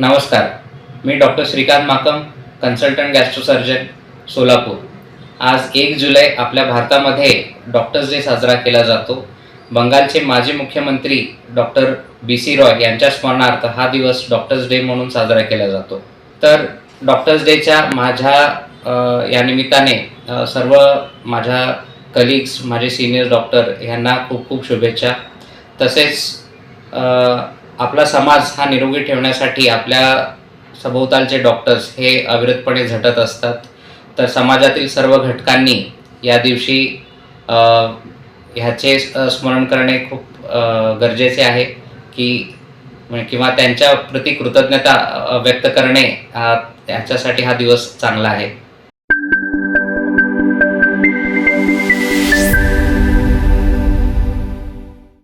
नमस्कार. मी doctor Shrikant Makam consultant gastrosurgeon Solapur. आज एक जुलै आपल्या भारतामध्ये डॉक्टर्स डे साजरा केला जातो. बंगालचे माजी मुख्यमंत्री डॉक्टर बी सी रॉय यांच्या स्मरणार्थ हा दिवस डॉक्टर्स डे म्हणून साजरा केला जातो. तर डॉक्टर्स डेच्या माझ्या या निमित्ताने सर्व माझ्या कलिग्स माझे सिनियर डॉक्टर यांना खूप खूप शुभेच्छा. तसेच आपला समाज हा निरोगी ठेवण्यासाठी आपल्या सभोवतालचे डॉक्टर्स हे अविरतपणे झटत असतात. तर समाजातील सर्व घटकांनी या दिवशी ह्याचे स्मरण करणे खूप गरजेचे आहे की म्हणजे किंवा त्यांच्या प्रती कृतज्ञता व्यक्त करणे ह्याच्यासाठी हा दिवस चांगला आहे.